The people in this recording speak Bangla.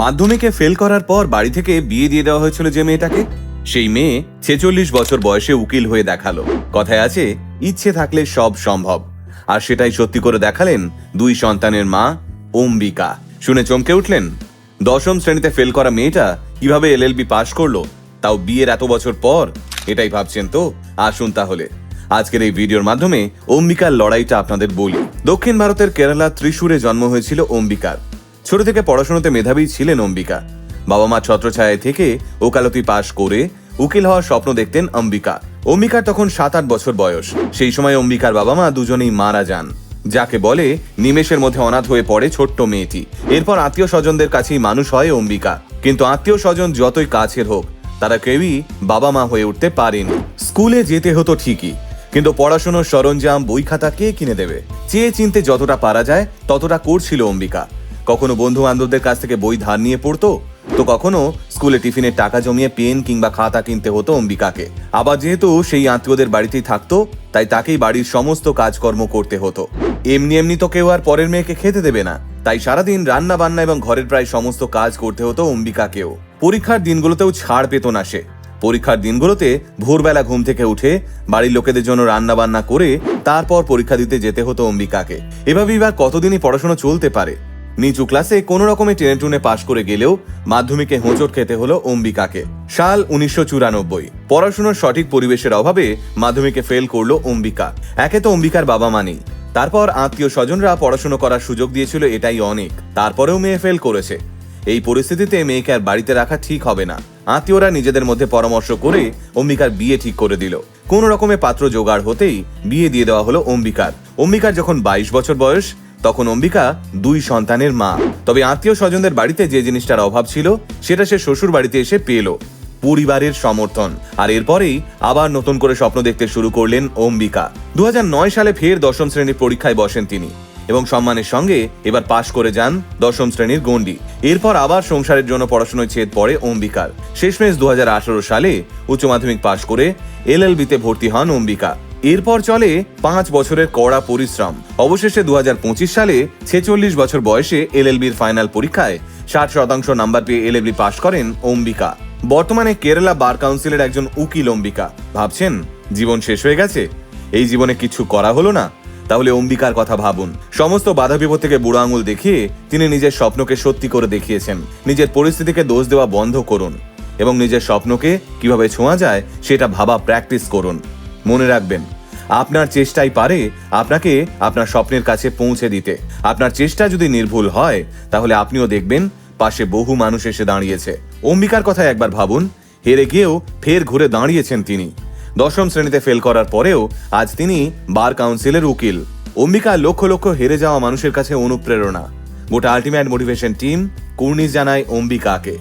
মাধ্যমিকে ফেল করার পর বাড়ি থেকে বিয়ে দিয়ে দেওয়া হয়েছিল যে মেয়েটাকে। সেই মেয়ে ছেচল্লিশ বছর বয়সে উকিল হয়ে দেখাল। কথায় আছে, ইচ্ছে থাকলে সব সম্ভব। আর সেটাই সত্যি করে দেখালেন দুই সন্তানের মা, অম্বিকা। শুনে চমকে উঠলেন, দশম শ্রেণীতে ফেল করা মেয়েটা কীভাবে এলএলবি পাশ করল? তাও বিয়ের এত বছর পর? এটাই ভাবছেন তো? আসুন তাহলে। আজকের এই ভিডিওর মাধ্যমে অম্বিকার লড়াইটা আপনাদের বলি। দক্ষিণ ভারতের কেরালা ত্রিশূরে জন্ম হয়েছিল অম্বিকার। ছোট থেকে পড়াশোনাতে মেধাবী ছিলেন অম্বিকা। বাবা মা ছত্রছায়ায় থেকে ওকালতি পাশ করে উকিল হওয়ার স্বপ্ন দেখতেন অম্বিকা। অম্বিকার তখন সাত আট বছর বয়স। সেই সময় অম্বিকার বাবা মা দুজনেই মারা যান। যাকে বলে নিমেষের মধ্যে অনাথ হয়ে পড়ে ছোট্ট মেয়েটি। এরপর আত্মীয় স্বজনদের কাছেই মানুষ হয় অম্বিকা। কিন্তু আত্মীয় স্বজন যতই কাছের হোক, তারা কেউই বাবা মা হয়ে উঠতে পারেনি। স্কুলে যেতে হতো ঠিকই, কিন্তু পড়াশোনার সরঞ্জাম, বই খাতা কে কিনে দেবে? চেয়ে চিনতে যতটা পারা যায়, ততটা করছিল অম্বিকা। কখনো বন্ধু বান্ধবদের কাছ থেকে বই ধার নিয়ে পড়তো? তো কখনো স্কুলে টিফিনের টাকা জমিয়ে পেন কিংবা খাতা কিনতে হতো অম্বিকাকে। আবার যেহেতু সেই আত্মীয়দের বাড়িতেই থাকতো, তাই তাকেই বাড়ির সমস্ত কাজকর্ম করতে হতো। এমনি এমনি তো কেউ আর পরের মেয়েকে খেতে দেবে না। তাই সারাদিন রান্না বান্না এবং ঘরের প্রায় সমস্ত কাজ করতে হতো অম্বিকাকেও। পরীক্ষার দিনগুলোতেও ছাড় পেত না সে। পরীক্ষার দিনগুলোতে ভোরবেলা ঘুম থেকে উঠে বাড়ির লোকেদের জন্য রান্না বান্না করে তারপর পরীক্ষা দিতে যেতে হতো অম্বিকাকে। এভাবেই বা কতদিনই পড়াশোনা চলতে পারে? নিচু ক্লাসে কোনো রকমে টেনে টুনে পাশ করে গেলেও মাধ্যমিকে হোঁচট খেতে হলো অম্বিকাকে। সাল উনিশশো চুরানব্বই। পড়াশোনার সঠিক পরিবেশের অভাবে মাধ্যমিকে ফেল করল অম্বিকা। একে তো অম্বিকার বাবা মা নেই তারপর আত্মীয় স্বজনরা পড়াশোনা করার সুযোগ দিয়েছিল এটাই অনেক। তারপরেও মেয়ে ফেল করেছে। এই পরিস্থিতিতে মেয়েকে আর বাড়িতে রাখা ঠিক হবে না। আত্মীয়রা নিজেদের মধ্যে পরামর্শ করে অম্বিকার বিয়ে ঠিক করে দিল। কোন রকমে পাত্র জোগাড় হতেই বিয়ে দিয়ে দেওয়া হলো অম্বিকার। অম্বিকার যখন বাইশ বছর বয়স তখন অম্বিকা দুই সন্তানের মা। তবে আত্মীয় স্বজনদের বাড়িতে যে জিনিসটার অভাব ছিল, সেটা সে শ্বশুর বাড়িতে এসে পেল। পরিবারের সমর্থন। আর এরপরেই আবার নতুন করে স্বপ্ন দেখতে শুরু করলেন অম্বিকা। দুই হাজার নয় সালে ফের দশম শ্রেণির পরীক্ষায় বসেন তিনি। এবং সম্মানের সঙ্গে এবার পাশ করে যান দশম শ্রেণির গণ্ডি। এরপর আবার সংসারের জন্য পড়াশোনায় ছেদ পড়ে অম্বিকার। শেষমেশ দু হাজার আঠারো সালে উচ্চ মাধ্যমিক পাশ করে এলএলবিতে ভর্তি হন অম্বিকা। এরপর চলে পাঁচ বছরের কড়া পরিশ্রম। অবশেষে দু হাজার পঁচিশ সালে ছেচল্লিশ বছর বয়সে এলএলবির ফাইনাল পরীক্ষায় ষাট শতাংশ নাম্বার পেয়ে এলএলবি পাশ করেন অম্বিকা। বর্তমানে কেরালা বার কাউন্সিলের একজন উকিল অম্বিকা। ভাবছেন, জীবন শেষ হয়ে গেছে, এই জীবনে কিছু করা হলো না, তাহলে অম্বিকার কথা ভাবুন। সমস্ত বাধা বিপদ থেকে বুড়ো আঙুল দেখিয়ে তিনি নিজের স্বপ্নকে সত্যি করে দেখিয়েছেন। নিজের পরিস্থিতিকে দোষ দেওয়া বন্ধ করুন এবং নিজের স্বপ্নকে কীভাবে ছোঁয়া যায় সেটা ভাবা প্র্যাকটিস করুন। মনে রাখবেন আপনার চেষ্টাই পারে আপনাকে আপনার স্বপ্নের কাছে পৌঁছে দিতে। আপনার চেষ্টা যদি নির্ভুল হয়, তাহলে আপনিও দেখবেন পাশে বহু মানুষ এসে দাঁড়িয়েছে। অম্বিকার কথা একবার ভাবুন, হেরে গিয়েও ফের ঘুরে দাঁড়িয়েছেন তিনি। দশম শ্রেণীতে ফেল করার পরেও আজ তিনি বার কাউন্সিলের উকিল। অম্বিকা লক্ষ লক্ষ হেরে যাওয়া মানুষের কাছে অনুপ্রেরণা। গোটা আলটিমেট মোটিভেশন টিম কুর্নিশ জানায় অম্বিকাকে।